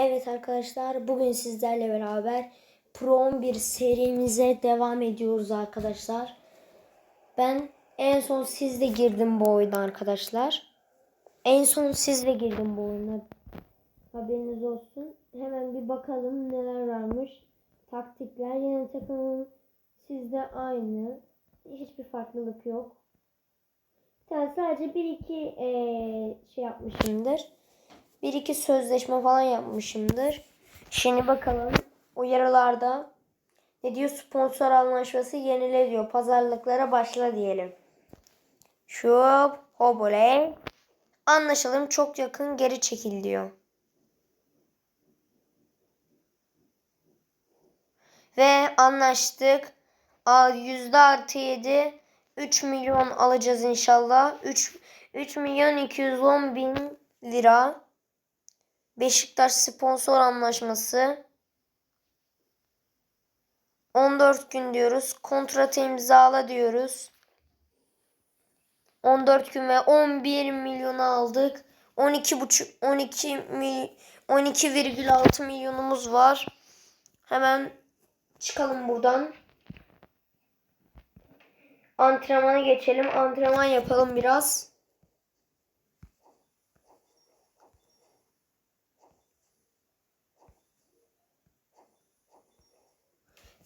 Evet arkadaşlar bugün sizlerle beraber Pro 11 serimize devam ediyoruz arkadaşlar. Ben en son sizle girdim bu oyuna arkadaşlar. En son sizle girdim bu oyuna. Haberiniz olsun. Hemen bir bakalım neler varmış. Taktikler yine takımın sizde aynı. Hiçbir farklılık yok. Sadece bir iki eee, şey yapmışımdır. Bir iki sözleşme falan yapmışımdır. Şimdi bakalım uyarılarda ne diyor sponsor anlaşması yenile diyor. Pazarlıklara başla diyelim. Şu hobole anlaşalım çok yakın geri çekil diyor. Ve anlaştık. Yüzde artı 7 3 milyon alacağız inşallah. 3, 3 milyon 210 bin lira. Beşiktaş sponsor anlaşması. 14 gün diyoruz. Kontratı imzala diyoruz. 14 gün ve 11 milyonu aldık. 12 buçuk 12 mil 12,6 milyonumuz var. Hemen çıkalım buradan. Antrenmana geçelim. Antrenman yapalım biraz.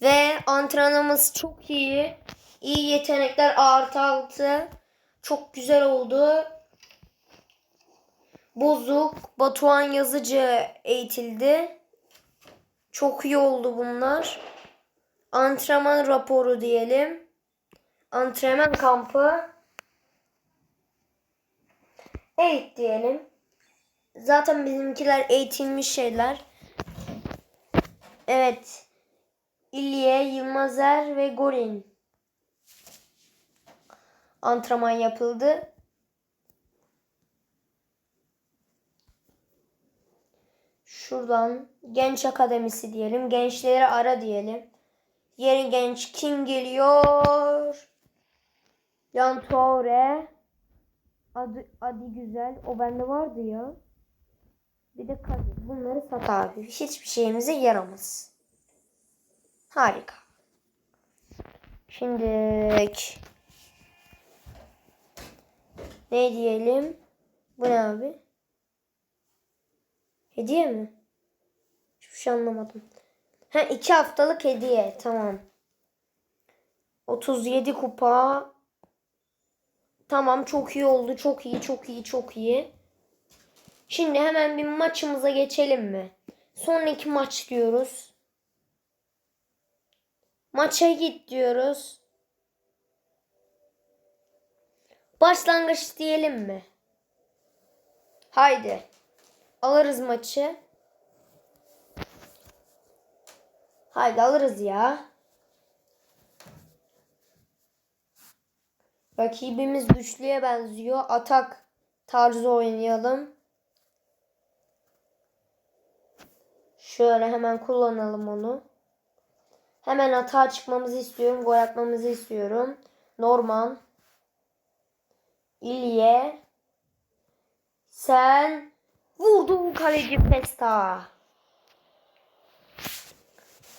Ve antrenmanımız çok iyi. İyi yetenekler artı altı. Çok güzel oldu. Bozuk, Batuhan Yazıcı eğitildi. Çok iyi oldu bunlar. Antrenman raporu diyelim. Antrenman kampı. Evet diyelim. Zaten bizimkiler eğitilmiş şeyler. Evet. İlye, Yılmazer ve Gorin. Antrenman yapıldı. Şuradan genç akademisi diyelim. Gençleri ara diyelim. Yeni genç kim geliyor? Yan Toure. Adı, adı güzel. O bende vardı ya. Bir de Kadir. Bunları sat abi. Hiçbir şeyimize yaramaz. Harika. Şimdi ne diyelim? Bu ne abi? Hediye mi? Hiçbir şey anlamadım. Ha iki haftalık hediye. Tamam. 37 kupa. Tamam çok iyi oldu. Çok iyi, çok iyi, çok iyi. Şimdi hemen bir maçımıza geçelim mi? Sonraki maç diyoruz. Maça git diyoruz. Başlangıç diyelim mi? Haydi. Alırız maçı. Haydi alırız ya. Rakibimiz güçlüye benziyor. Atak tarzı oynayalım. Şöyle hemen kullanalım onu. Hemen atağa çıkmamızı istiyorum. Gol atmamızı istiyorum. Norman. İlye. Sen. Vurdu kaleci Festa.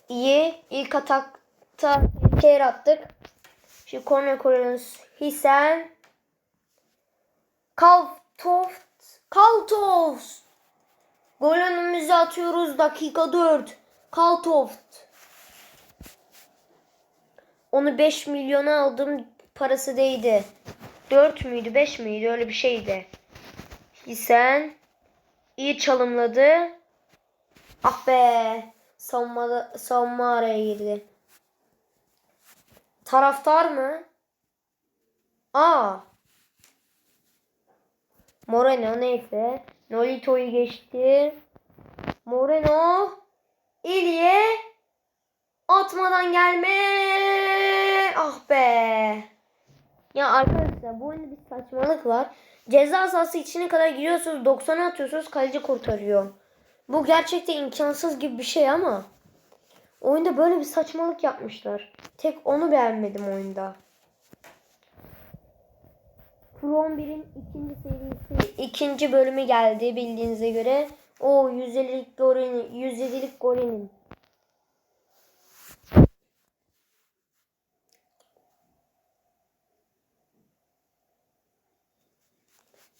İyi. İlk atakta kere attık. Şimdi korner koruyoruz. Hisen. Kaltoft. Kaltoft. Gol önümüze atıyoruz. Dakika 4. Kaltoft. Onu 5 milyona aldım. Parası değdi. 4 müydü 5 miydi öyle bir şeydi. Hisen iyi çalımladı. Ah be. Savunma, savunma araya girdi. Taraftar mı? Aa. Moreno neyse. Nolito'yu geçti. Moreno. İlye. Atmadan gelme. Ah be. Ya arkadaşlar bu oyunda bir saçmalık var. Ceza sahası içine kadar giriyorsunuz 90'a atıyorsunuz kaleci kurtarıyor. Bu gerçekten imkansız gibi bir şey ama. Oyunda böyle bir saçmalık yapmışlar. Tek onu beğenmedim oyunda. Pro 11'in ikinci serisi, ikinci bölümü geldi bildiğinize göre. O 150'lik golünü 107'lik golünün.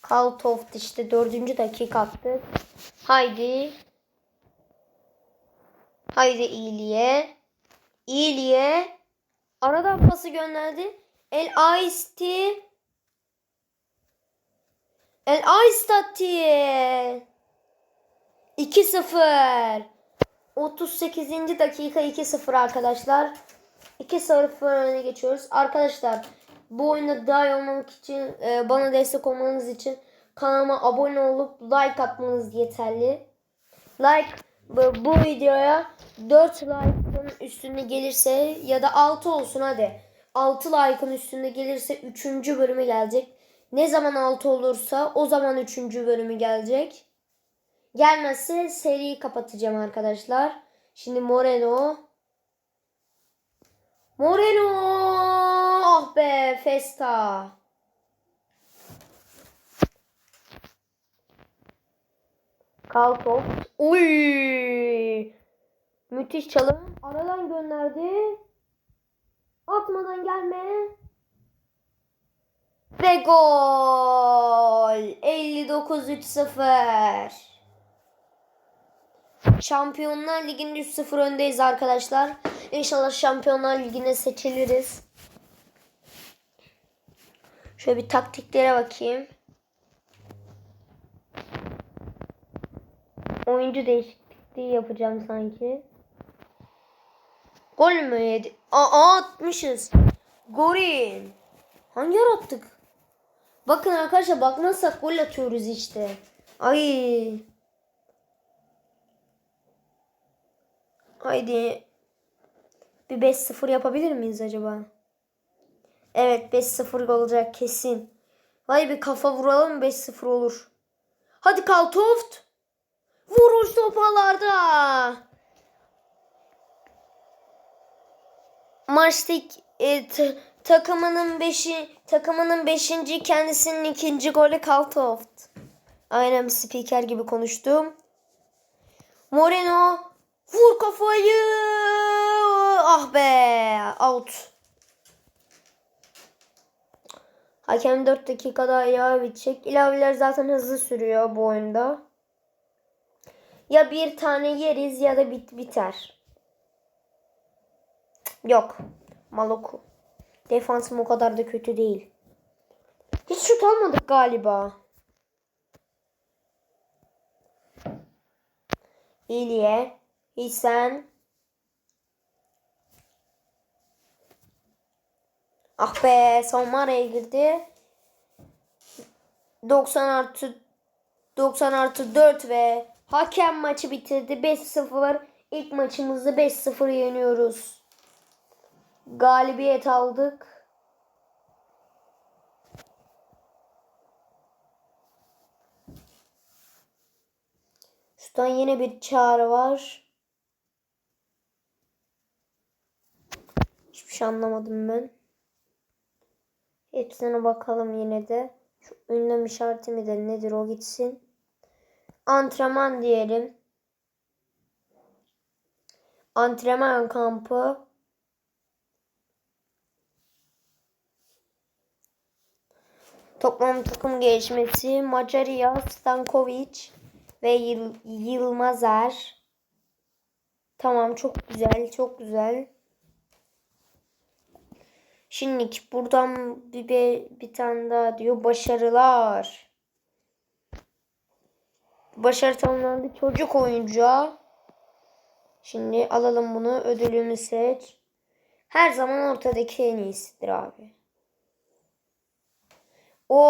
Kaltoft işte dördüncü dakika attık. Haydi. Haydi iyiliğe. İyiliğe. Aradan pası gönderdi. El Aisti. El Aistati. 2-0. 38. dakika 2-0 arkadaşlar. 2-0 öne geçiyoruz. Arkadaşlar bu oyunda daha iyi olmak için e, bana destek olmanız için kanalıma abone olup like atmanız yeterli. Like bu, bu videoya 4 like'ın üstünde gelirse ya da 6 olsun hadi. 6 like'ın üstünde gelirse 3. bölümü gelecek. Ne zaman 6 olursa o zaman 3. bölümü gelecek. Gelmezse seriyi kapatacağım arkadaşlar. Şimdi Moreno. Moreno. Ah be Festa. Kalkop. Uy. Müthiş çalım. Aradan gönderdi. Atmadan gelme. Ve gol. 59-3-0. Şampiyonlar Ligi'nin 3-0 öndeyiz arkadaşlar. İnşallah Şampiyonlar Ligi'ne seçiliriz. Şöyle bir taktiklere bakayım. Oyuncu değişikliği yapacağım sanki. Gol mü yedi? Aa atmışız. Gorin. Hangi yer attık? Bakın arkadaşlar bakmazsak gol atıyoruz işte. Ay. Haydi. Bir 5-0 yapabilir miyiz acaba? Evet 5-0 olacak kesin. Vay bir kafa vuralım 5-0 olur. Hadi Kaltoft. Vuruş topalarda. Maçtaki e, takımının 5'i takımının 5. kendisinin ikinci golü Kaltoft. Aynen spiker gibi konuştum. Moreno vur kafayı. Ah be out. Hakem 4 dakika daha ilave bitecek. İlaveler zaten hızlı sürüyor bu oyunda. Ya bir tane yeriz ya da bit biter. Yok. Maloku. Defansım o kadar da kötü değil. Hiç şut almadık galiba. İliye. Hisen. Ah be savunma araya girdi. 90 artı 90 artı 4 ve hakem maçı bitirdi. 5-0. İlk maçımızı 5-0 yeniyoruz. Galibiyet aldık. Şuradan yine bir çağrı var. Hiçbir şey anlamadım ben. Hepsine bakalım yine de. Şu ünlem işareti midir nedir o gitsin. Antrenman diyelim. Antrenman kampı. Toplam takım gelişmesi Macaria, Stankovic ve Yıl Yılmazer. Tamam çok güzel çok güzel. Şimdi buradan bir, bir, tane daha diyor başarılar. Başarı tamamlandı çocuk oyuncu. Şimdi alalım bunu ödülümü seç. Her zaman ortadaki en iyisidir abi. O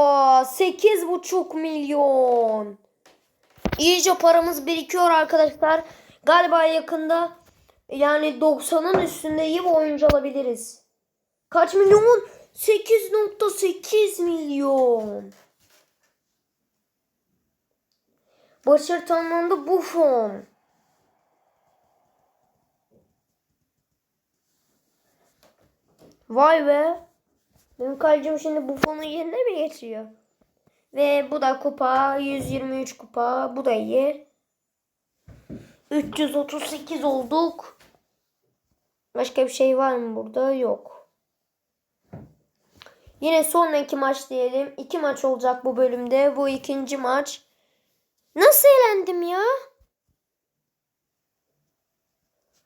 8,5 milyon. İyice paramız birikiyor arkadaşlar. Galiba yakında yani 90'ın üstünde iyi bir oyuncu alabiliriz. Kaç milyon? 8.8 milyon. Başarı tamamlandı Buffon. Vay be. Benim kalecim şimdi Buffon'un yerine mi geçiyor? Ve bu da kupa 123 kupa. Bu da iyi. 338 olduk. Başka bir şey var mı burada? Yok. Yine sonraki maç diyelim. İki maç olacak bu bölümde. Bu ikinci maç. Nasıl elendim ya?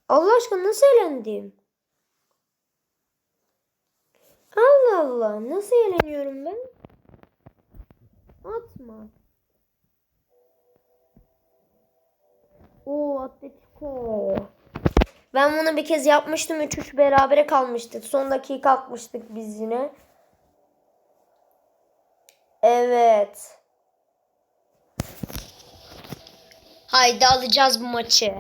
Allah aşkına nasıl elendim? Allah Allah. Nasıl eğleniyorum ben? Atma. O Atletico. Ben bunu bir kez yapmıştım. 3-3 berabere kalmıştık. Son dakika atmıştık biz yine. Evet. Haydi alacağız bu maçı.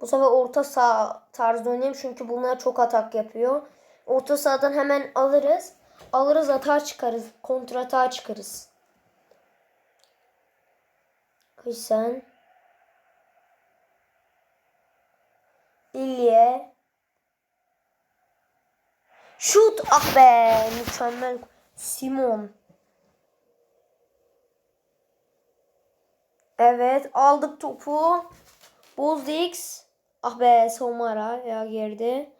Bu sefer orta saha tarzı oynayayım çünkü bunlar çok atak yapıyor. Orta sahadan hemen alırız. Alırız atağa çıkarız. Kontra atağa çıkarız. Hüsen. İlye. Şut. Ah be. Mükemmel. Simon. Evet. Aldık topu. Bozdix. Ah be Somara ya geride.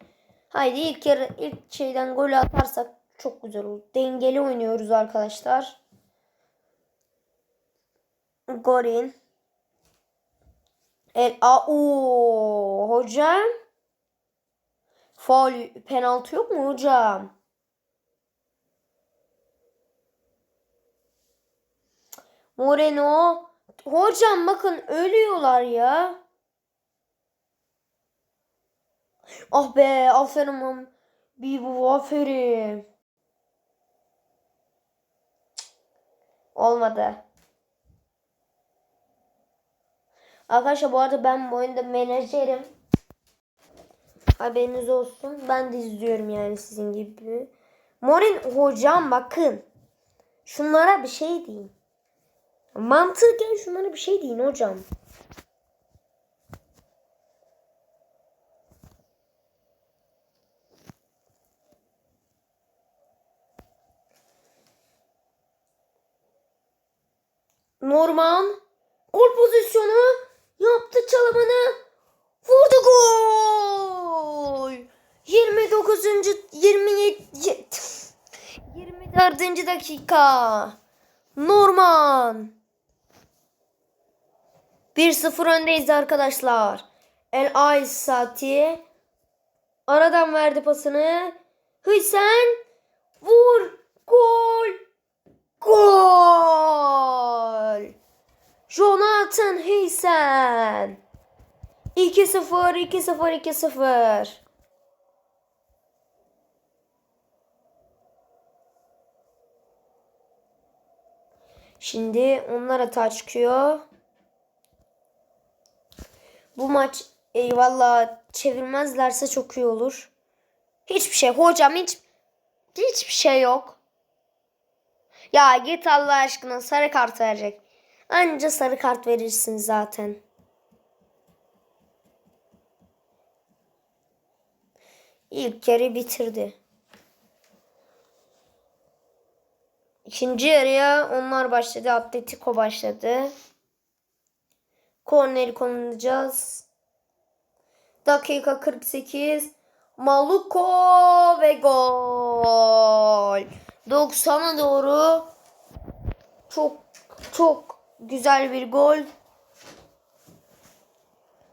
Haydi ilk yarı ilk şeyden gol atarsak çok güzel olur. Dengeli oynuyoruz arkadaşlar. Gorin. El a o hocam. Faul penaltı yok mu hocam? Moreno. Hocam bakın ölüyorlar ya. Ah be aferin. Bir bu aferin. Olmadı. Arkadaşlar bu arada ben bu oyunda menajerim. Haberiniz olsun. Ben de izliyorum yani sizin gibi. Morin hocam bakın. Şunlara bir şey deyin. Mantıken şunlara bir şey deyin hocam. Norman gol pozisyonu yaptı çalımını vurdu gol. 29. 27 24. dakika. Norman 1-0 öndeyiz arkadaşlar. El Aysati aradan verdi pasını. Hüsen vur gol Gol! Jonathan Heysen. 2-0, 2-0, 2-0. Şimdi onlar hata çıkıyor. Bu maç eyvallah çevirmezlerse çok iyi olur. Hiçbir şey hocam hiç hiçbir şey yok. Ya git Allah aşkına sarı kart verecek. Anca sarı kart verirsin zaten. İlk yarı bitirdi. İkinci yarıya onlar başladı. Atletico başladı. Korneri konulacağız. Dakika 48. Maluko ve gol. 90'a doğru çok çok güzel bir gol.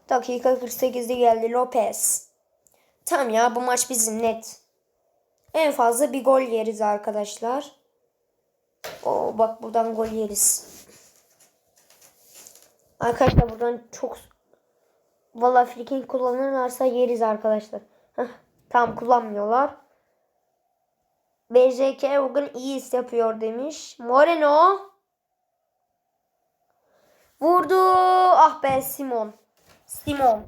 Dakika 48'de geldi Lopez. Tamam ya bu maç bizim net. En fazla bir gol yeriz arkadaşlar. Oo bak buradan gol yeriz. Arkadaşlar buradan çok Valla frikik kullanırlarsa yeriz arkadaşlar. Heh, tam kullanmıyorlar. BJK bugün iyi iş yapıyor demiş. Moreno. Vurdu. Ah be Simon. Simon.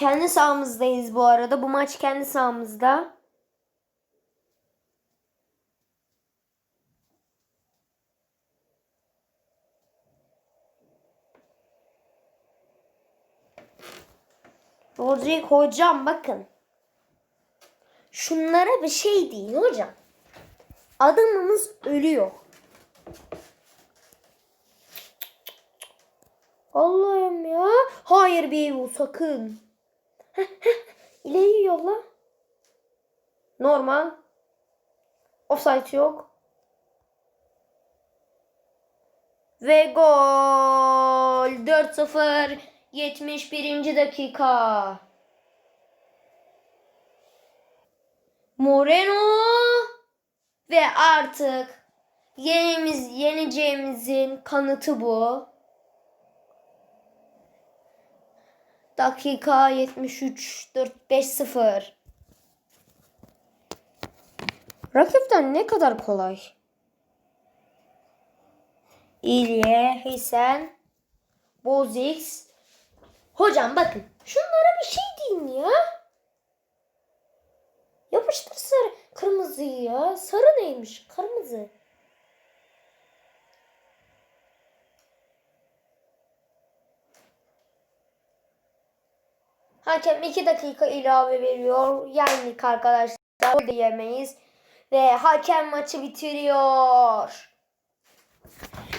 Kendi sahamızdayız bu arada. Bu maç kendi sahamızda. Rodrigo hocam bakın. Şunlara bir şey deyin hocam. Adamımız ölüyor. Allah'ım ya. Hayır bir sakın. İleri yolla. Normal. Offside yok. Ve gol. 4-0. 71. dakika. Moreno ve artık yenimiz yeneceğimizin kanıtı bu. Dakika 73 4 5-0. Rakipten ne kadar kolay. İlye, Hisen, Bozix. Hocam bakın şunlara bir şey deyin ya. Yapıştır sarı kırmızıyı ya. Sarı neymiş? Kırmızı. Hakem 2 dakika ilave veriyor. Yendik arkadaşlar. Gol de. Ve hakem maçı bitiriyor.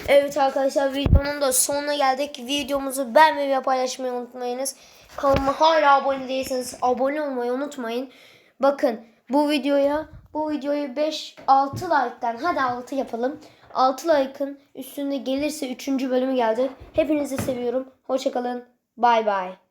Evet arkadaşlar videonun da sonuna geldik. Videomuzu beğenmeyi ve paylaşmayı unutmayınız. Kanalıma hala abone değilseniz abone olmayı unutmayın. Bakın bu videoya bu videoyu 5-6 like'tan hadi 6 yapalım. 6 like'ın üstünde gelirse 3. bölümü gelecek. Hepinizi seviyorum. Hoşçakalın. Bay bay.